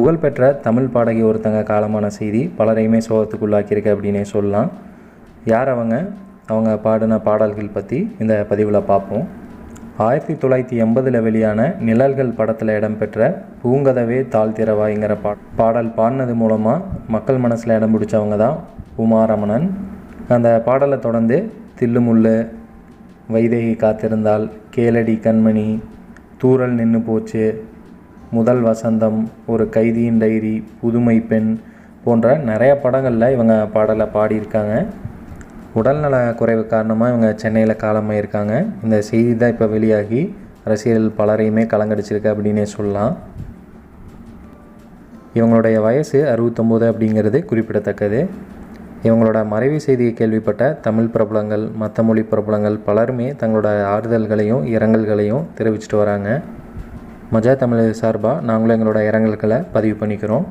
புகழ்பெற்ற தமிழ் பாடகி ஒருத்தங்க காலமான செய்தி பலரையுமே சோகத்துக்குள்ளாக்கியிருக்கு அப்படின்னே சொல்லலாம். யார் அவங்க? அவங்க பாடின பாடல்கள் பற்றி இந்த பதிவில் பார்ப்போம். ஆயிரத்தி தொள்ளாயிரத்தி எண்பதில் வெளியான நிழல்கள் படத்தில் இடம்பெற்ற பூங்கதவே தாழ் திறவாய்ங்கிற பா பாடல் பாடினது மூலமாக மக்கள் மனசில் இடம் பிடிச்சவங்க தான் உமாரமணன். அந்த பாடலை தொடர்ந்து தில்லுமுள்ளு வைதேகி காத்திருந்தால் கேளடி கண்மணி தூரல் நின்று போச்சு முதல் வசந்தம் ஒரு கைதியின் டைரி புதுமை பெண் போன்ற நிறைய படங்களில் இவங்க பாடலை பாடியிருக்காங்க. உடல்நல குறைவு காரணமாக இவங்க சென்னையில் காலமாயிருக்காங்க. இந்த செய்தி தான் இப்போ வெளியாகி அரசியல் பலரையுமே கலங்கடிச்சிருக்கு அப்படின்னே சொல்லலாம். இவங்களுடைய வயசு அறுபத்தொம்போது அப்படிங்கிறது குறிப்பிடத்தக்கது. இவங்களோட மறைவு செய்தியை கேள்விப்பட்ட தமிழ் பிரபலங்கள் மற்ற மொழி பிரபலங்கள் பலருமே தங்களோட ஆறுதல்களையும் இரங்கல்களையும் தெரிவிச்சிட்டு வராங்க. மஜா தமிழ் சார்பாக நாங்களும் எங்களோட இரங்கல்களை பதிவு பண்ணிக்கிறோம்.